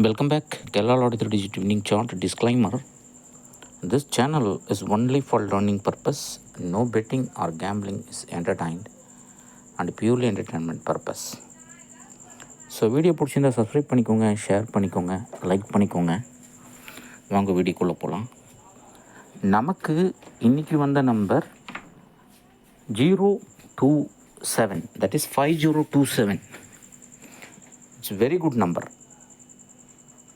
Welcome back, Kerala Lottery Digit Winning Chart Disclaimer. This channel is only for learning purpose. No betting or gambling is entertained and purely entertainment purpose. So video பிடிச்சிருந்தா subscribe பண்ணிக்கோங்க share பண்ணிக்கோங்க like பண்ணிக்கோங்க வாங்க வீடியோக்குள்ளே போகலாம் நமக்கு இன்னைக்கு வந்த number zero two seven that is five zero two seven it's very good number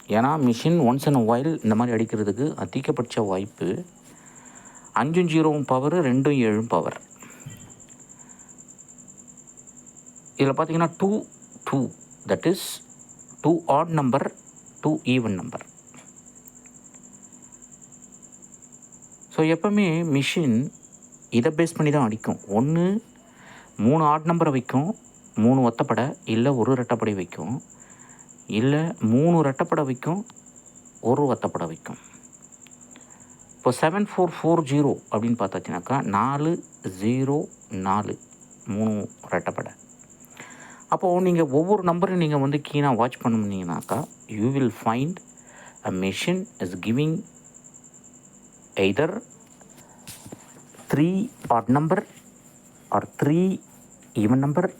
ஏன்னா மிஷின் ஒன்ஸ் அண்ட் ஒயில் இந்த மாதிரி அடிக்கிறதுக்கு அதிகபட்ச வாய்ப்பு அஞ்சும் ஜீரோவும் பவர் ரெண்டும் ஏழும் பவர் இதில் பார்த்தீங்கன்னா two two that is two odd number two even number so எப்போவுமே மிஷின் இதை பேஸ் பண்ணி தான் அடிக்கும். ஒன்று மூணு ஆட் நம்பரை வைக்கும் மூணு ஒத்தப்படை இல்லை ஒரு ரெட்டப்படை வைக்கும். இல்லை மூணு ரெட்டப்படை வைக்கும் ஒரு ஒத்தப்படை வைக்கும். இப்போ செவன் ஃபோர் ஃபோர் ஜீரோ அப்படின்னு பார்த்தாச்சுனாக்கா நாலு ஜீரோ நாலு மூணு ரெட்டப்படை அப்போது நீங்கள் ஒவ்வொரு நம்பரையும் நீங்கள் வந்து கீனாக watch பண்ணினீங்கனாக்கா you will find a machine is giving either three odd number or three even number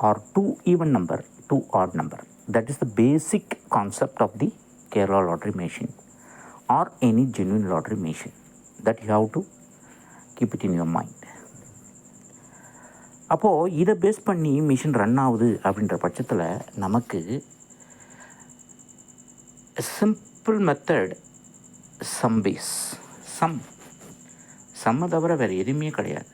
or two even number two odd number That is the basic concept of the Kerala lottery machine or any genuine lottery machine that you have to keep it in your mind. அப்போது இதை base பண்ணி machine run ஆகுது அப்படின்ற பட்சத்தில் நமக்கு simple method sum base sum சம்மை தவிர வேறு எதுவுமே கிடையாது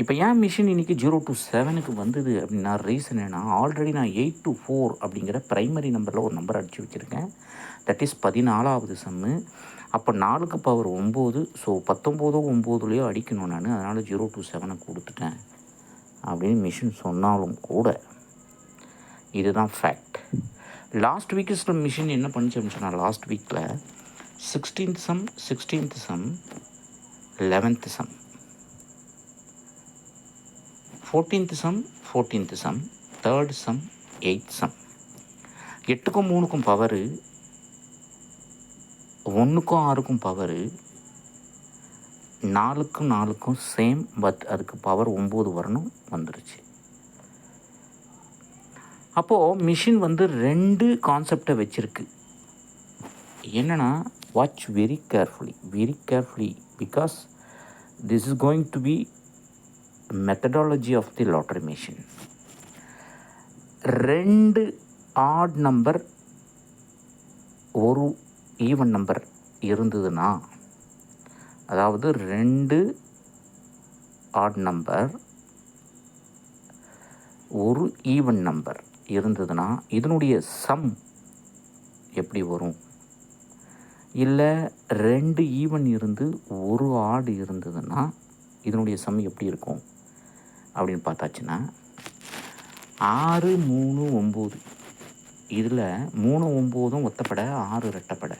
இப்போ ஏன் மிஷின் இன்றைக்கி ஜீரோ டு செவனுக்கு வந்தது அப்படின்னா ரீசன் என்னென்னா ஆல்ரெடி நான் எயிட் டு ஃபோர் அப்படிங்கிற ப்ரைமரி நம்பரில் ஒரு நம்பர் அடித்து வச்சுருக்கேன். தட் இஸ் பதினாலாவது சம்மு அப்போ நாலுக்கு பவர் ஒம்பது ஸோ பத்தொம்போதோ ஒம்போதுலேயோ அடிக்கணும் நான் அதனால் ஜீரோ டு செவனை கொடுத்துட்டேன். அப்படின்னு மிஷின் சொன்னாலும் கூட இதுதான் ஃபேக்ட் லாஸ்ட் வீக்கஸில் மிஷின் என்ன பண்ணிச்சு அப்படின்னா லாஸ்ட் வீக்கில் sixteenth sum sixteenth sum eleventh sum fourteenth sum fourteenth sum third sum eight sum எட்டுக்கும் மூணுக்கும் பவரு ஒன்றுக்கும் ஆறுக்கும் பவரு நாலுக்கும் நாலுக்கும் சேம் பட் அதுக்கு பவர் ஒம்பது வரணும் வந்துருச்சு. அப்போது மிஷின் வந்து ரெண்டு கான்செப்டை வச்சுருக்கு. என்னென்னா watch very carefully very carefully because this is going to be methodology of the lottery machine ரெண்டு ஆட் நம்பர் ஒரு ஈவன் நம்பர் இருந்ததுன்னா அதாவது ரெண்டு ஆட் நம்பர் ஒரு ஈவன் நம்பர் இருந்ததுன்னா இதனுடைய சம் எப்படி வரும்? இல்லை ரெண்டு ஈவன் இருந்து ஒரு ஆடு இருந்ததுன்னா இதனுடைய சம் எப்படி இருக்கும்? அப்படின்னு பார்த்தாச்சுன்னா ஆறு மூணு ஒம்பது. இதில் மூணு ஒம்போதும் ஒத்தப்படை ஆறு ரெட்டப்படை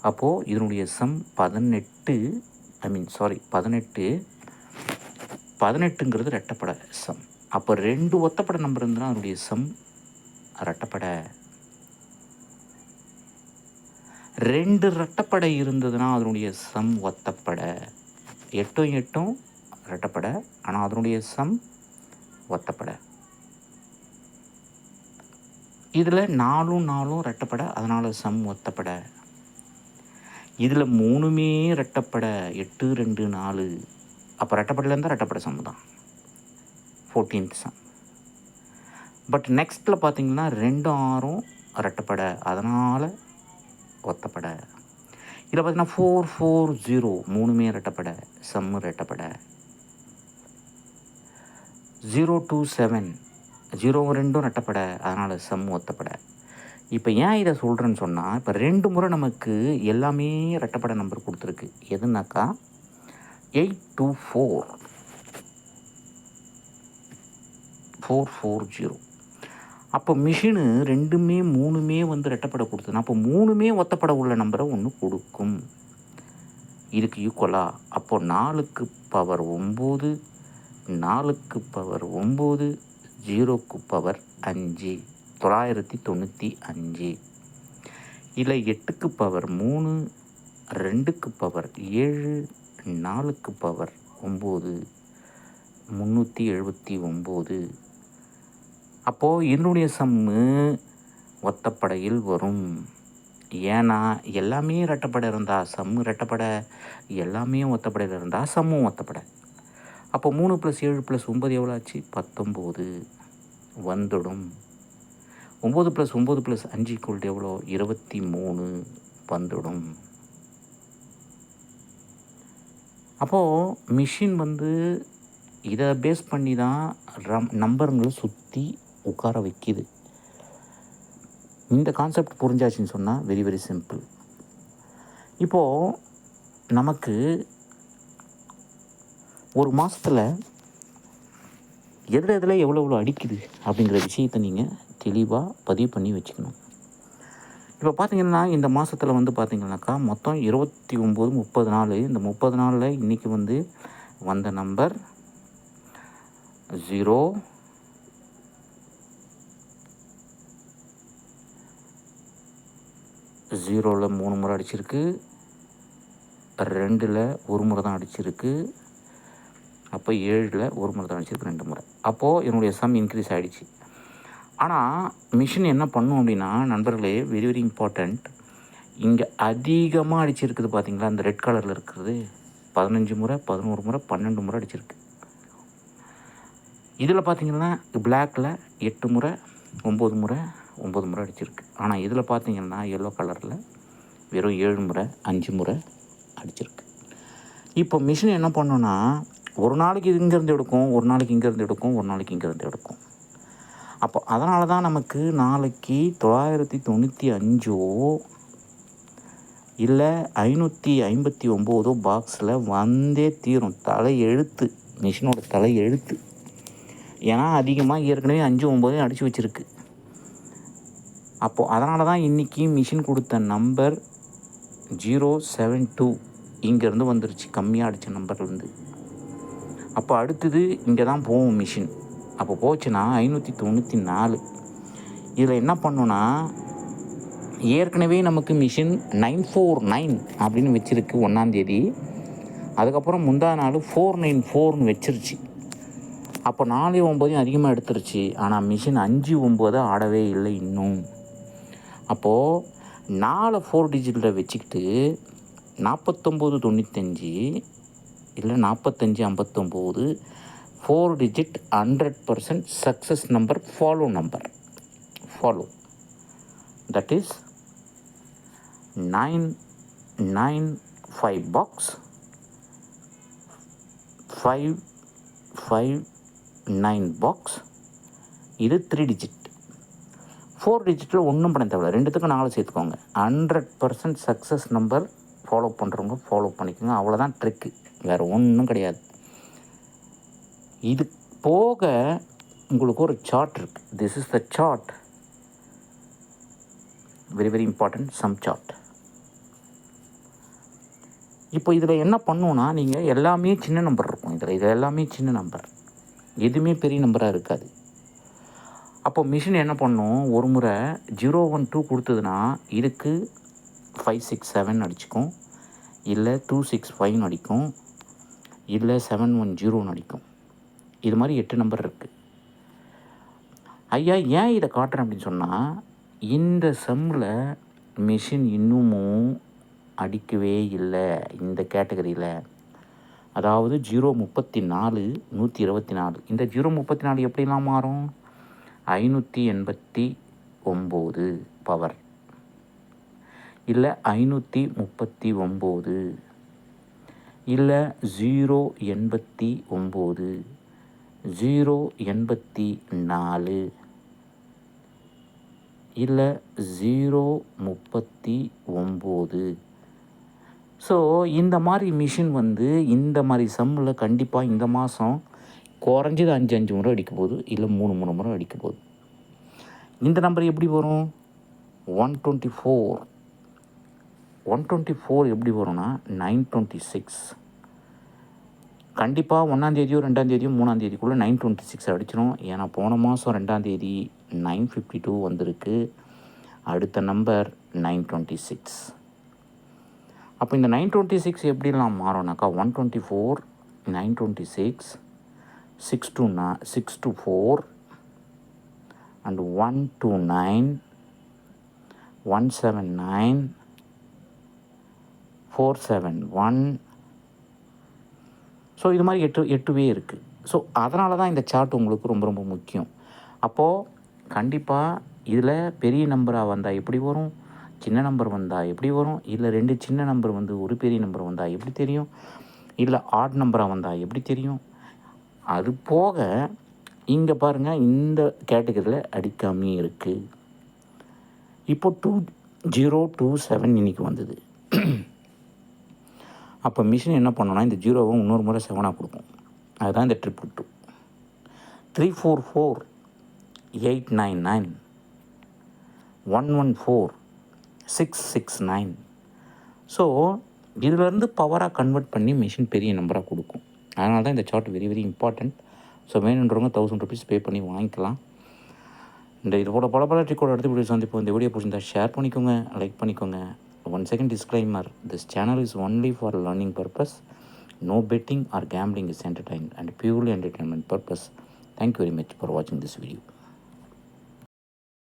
அப்போது இதனுடைய சம் பதினெட்டு ஐ மீன் சாரி பதினெட்டு பதினெட்டுங்கிறது ரெட்டப்படை சம் அப்போ ரெண்டு ஒத்தப்படை நம்பர் இருந்ததுன்னா அதனுடைய சம் ரெட்டப்படை ரெண்டு ரெட்டப்படை இருந்ததுன்னா அதனுடைய சம் ஒத்தப்படை. எட்டும் எட்டும் ரெட்டப்படை ஆனால் அதனுடைய சம் ஒத்தப்படை. இதில் நாலும் நாலும் ரெட்டப்படை அதனால் சம் ஒத்தப்படை. இதில் மூணுமே ரெட்டப்படை எட்டு ரெண்டு நாலு. அப்போ ரெட்டப்படையிலேருந்து ரெட்டப்படை சம் தான். Fourteenth sum. பட் நெக்ஸ்ட்டில் பார்த்தீங்கன்னா ரெண்டு ஆறும் ரெட்டப்படை அதனால் ஒத்தப்படை. இதில் பார்த்தீங்கன்னா ஃபோர் ஃபோர் ஜீரோ மூணுமே ரெட்டப்படை sum ரெட்டப்படை. Zero two seven. Zero ரெண்டும் ரெட்டப்படை அதனால் சம் ஒத்தப்படை. இப்போ ஏன் இதை சொல்கிறேன்னு சொன்னால் இப்போ ரெண்டு முறை நமக்கு எல்லாமே ரெட்டப்படை நம்பர் கொடுத்துருக்கு. எதுனாக்கா? Eight two four. Four four zero. அப்போ மிஷினு ரெண்டுமே மூணுமே வந்து ரெட்டப்படை கொடுத்ததுன்னா அப்போ மூணுமே ஒத்தப்பட உள்ள நம்பரை ஒன்று கொடுக்கும். இதுக்கு ஈக்குவலாக அப்போது நாலுக்கு பவர் ஒம்பது நாலுக்கு பவர் ஒம்பது ஜீரோக்கு பவர் அஞ்சு தொள்ளாயிரத்தி தொண்ணூற்றி அஞ்சு. இல்லை எட்டுக்கு பவர் மூணு ரெண்டுக்கு பவர் ஏழு நாலுக்கு பவர் ஒம்பது முந்நூற்றி எழுபத்தி ஒம்பது அப்போது என்னுடைய சம்மு ஒத்தப்படையில் வரும். ஏன்னா எல்லாமே ரெட்டப்படை இருந்தால் சம்மு ரெட்டப்படை எல்லாமே ஒத்தப்படையில் இருந்தால் சம்மும் ஒத்தப்படை. அப்போ மூணு ப்ளஸ் ஏழு ப்ளஸ் ஒம்பது எவ்வளோ ஆச்சு பத்தொம்போது. வந்துடும். ஒம்பது ப்ளஸ் ஒம்பது ப்ளஸ் அஞ்சு ஈக்குவல் எவ்வளோ? இருபத்தி மூணு வந்துடும். அப்போது மிஷின் வந்து இதை பேஸ் பண்ணி தான் ரம் நம்பருங்களை சுற்றி உட்கார வைக்கிது. இந்த கான்செப்ட் புரிஞ்சாச்சுன்னு சொன்னால் வெரி வெரி சிம்பிள் இப்போது நமக்கு ஒரு மாதத்தில் எதில் எதில் எவ்வளோ எவ்வளோ அடிக்குது அப்படிங்கிற விஷயத்தை நீங்கள் தெளிவாக பதிவு பண்ணி வச்சுக்கணும். இப்போ பார்த்தீங்கன்னா இந்த மாதத்தில் வந்து பார்த்தீங்கன்னாக்கா மொத்தம் இருபத்தி ஒம்பது முப்பது நாள். இந்த முப்பது நாளில் இன்றைக்கி வந்து வந்த நம்பர் ஜீரோ ஜீரோவில் மூணு முறை அடிச்சிருக்கு. ரெண்டில் ஒரு முறை தான் அடிச்சிருக்கு. அப்போ ஏழில் ஒரு முறை தான் அடிச்சிருக்கு ரெண்டு முறை. அப்போது என்னுடைய சம் இன்க்ரீஸ் ஆகிடுச்சு ஆனால் மிஷின் என்ன பண்ணும் அப்படின்னா நண்பர்களே வெரி வெரி இம்பார்ட்டண்ட் இங்கே அதிகமாக அடிச்சிருக்குது பார்த்தீங்களா அந்த ரெட் கலரில் இருக்கிறது. பதினஞ்சு முறை பதினோரு முறை பன்னெண்டு முறை அடிச்சிருக்கு. இதில் பார்த்தீங்கன்னா பிளாக்கில் எட்டு முறை ஒம்பது முறை ஒம்பது முறை அடிச்சிருக்கு. ஆனால் இதில் பார்த்தீங்கன்னா எல்லோ கலரில் வெறும் ஏழு முறை அஞ்சு முறை அடிச்சிருக்கு. இப்போ மிஷின் என்ன பண்ணுன்னா ஒரு நாளைக்கு இங்கேருந்து எடுக்கும் ஒரு நாளைக்கு இங்கேருந்து எடுக்கும் ஒரு நாளைக்கு இங்கேருந்து எடுக்கும். அப்போ அதனால தான் நமக்கு நாளைக்கு தொள்ளாயிரத்தி தொண்ணூற்றி அஞ்சோ இல்லை ஐநூற்றி ஐம்பத்தி ஒம்போதோ பாக்ஸில் வந்தே தீரும். தலை எழுத்து மிஷினோட தலை எழுத்து. ஏன்னா அதிகமாக ஏற்கனவே அஞ்சு ஒம்போதையும் அடித்து வச்சுருக்கு. அப்போது அதனால தான் இன்றைக்கி மிஷின் கொடுத்த நம்பர் ஜீரோ செவன் டூ இங்கேருந்து வந்துருச்சு. கம்மியாக அடித்த நம்பர்லேருந்து அப்போ அடுத்தது இங்கே தான் போகும் மிஷின் அப்போ போச்சுன்னா ஐநூற்றி தொண்ணூற்றி நாலு. இதில் என்ன பண்ணோன்னா ஏற்கனவே நமக்கு மிஷின் நைன் ஃபோர் நைன் அப்படின்னு வச்சுருக்கு ஒன்றாந்தேதி அதுக்கப்புறம் முந்தா நாள் ஃபோர் நைன் ஃபோர்னு வச்சிருச்சு. அப்போ நாலு ஒம்பதையும் அதிகமாக எடுத்துருச்சு. ஆனால் மிஷின் அஞ்சு ஒம்பது ஆடவே இல்லை இன்னும். அப்போது நாலு ஃபோர் டிஜிட்டில் வச்சுக்கிட்டு நாற்பத்தொம்போது தொண்ணூத்தஞ்சு இல்லை நாற்பத்தஞ்சு ஐம்பத்தொம்போது four digit hundred percent success number follow number follow that is nine nine five box five five nine box இது த்ரீ டிஜிட் ஃபோர் டிஜிட்டில் ஒன்றும் பண்ண தேவையில்ல. ரெண்டுத்துக்கும் நாலு சேர்த்துக்கோங்க. Hundred percent success number follow பண்ணுறவங்க ஃபாலோ பண்ணிக்கோங்க. அவ்வளோதான் ட்ரிக்கு வேறு ஒன்றும் கிடையாது. இது போக உங்களுக்கு ஒரு சார்ட் இருக்குது this is the chart very very important sum chart இப்போ இதில் என்ன பண்ணுவோன்னா நீங்கள் எல்லாமே சின்ன நம்பர் இருக்கும். இதில் இது எல்லாமே சின்ன நம்பர் எதுவுமே பெரிய நம்பராக இருக்காது. அப்போ மிஷின் என்ன பண்ணும்? ஒரு முறை ஜீரோ ஒன் டூ கொடுத்ததுன்னா இதுக்கு ஃபைவ் சிக்ஸ் செவன் அடிச்சுக்கும். இல்லை டூ சிக்ஸ் ஃபைவ்னு அடிக்கும் இல்லை செவன் ஒன் ஜீரோன்னு அடிக்கும் இது மாதிரி எட்டு நம்பர் இருக்குது ஐயா ஏன் இதை காட்டுறேன் அப்படின்னு சொன்னால் இந்த செம்மில் மிஷின் இன்னமும் அடிக்கவே இல்லை இந்த கேட்டகரியில் அதாவது ஜீரோ முப்பத்தி நாலு நூற்றி இருபத்தி நாலு. இந்த ஜீரோ முப்பத்தி நாலு எப்படிலாம் மாறும்? ஐநூற்றி எண்பத்தி ஒம்பது பவர் இல்லை ஐநூற்றி முப்பத்தி ஒம்பது. இல்லை ஜீரோ எண்பத்தி ஒம்பது. ஜீரோ எண்பத்தி நாலு. இல்லை ஜீரோ முப்பத்தி ஒம்பது. ஸோ இந்த மாதிரி மிஷின் வந்து இந்த மாதிரி சம்மில் கண்டிப்பாக இந்த மாதம் குறைஞ்சது அஞ்சு அஞ்சு முறை அடிக்க போகுது இல்லை மூணு மூணு முறை அடிக்க போகுது. இந்த நம்பர் எப்படி வரும்? One twenty four one twenty four எப்படி வரும்னா நைன் டுவெண்ட்டி சிக்ஸ் கண்டிப்பாக ஒன்றாந்தேதியோ ரெண்டாந்தேதியோ மூணாந்தேதிக்குள்ளே நைன் டுவெண்ட்டி சிக்ஸ் அடிச்சிடும் ஏன்னா போன மாதம் ரெண்டாந்தேதி நைன் ஃபிஃப்டி டூ வந்திருக்கு. அடுத்த நம்பர் நைன் டுவெண்ட்டி சிக்ஸ் அப்போ இந்த நைன் டுவெண்ட்டி சிக்ஸ் எப்படிலாம் மாறும்னாக்கா one twenty four nine twenty six six two நா six two four and one two nine one seven nine four seven one so இது மாதிரி எட்டு எட்டுவே இருக்குது ஸோ அதனால தான் இந்த சார்ட் உங்களுக்கு ரொம்ப ரொம்ப முக்கியம். அப்போது கண்டிப்பாக இதில் பெரிய நம்பராக வந்தால் எப்படி வரும்? சின்ன நம்பர் வந்தால் எப்படி வரும்? இல்லை ரெண்டு சின்ன நம்பர் வந்து ஒரு பெரிய நம்பர் வந்தால் எப்படி தெரியும்? இல்லை ஆட் நம்பராக வந்தால் எப்படி தெரியும்? அது போக இங்கே பாருங்கள் இந்த கேட்டகரியில் அடிக்காமே இருக்குது இப்போ டூ ஜீரோ டூ செவன் இன்றைக்கி வந்தது. அப்போ மிஷின் என்ன பண்ணோன்னா இந்த ஜீரோவை இன்னொரு முறை செவனாக கொடுக்கும். அதுதான் இந்த triple two three four four eight nine nine one one four six six nine so இதிலேருந்து பவராக கன்வெர்ட் பண்ணி மிஷின் பெரிய நம்பராக கொடுக்கும். அதனால தான் இந்த chart very very important so வேணுன்றவங்க தௌசண்ட் ருபீஸ் பே பண்ணி வாங்கிக்கலாம். இந்த இதோட பல பல ட்ரிக்கோட அடுத்த வீடியோ சந்திப்போம். இந்த வீடியோ பிடிச்சிருந்தா ஷேர் பண்ணிக்கோங்க லைக் பண்ணிக்கோங்க. one second disclaimer this channel is only for learning purpose. No betting or gambling is entertained and purely entertainment purpose. Thank you very much for watching this video.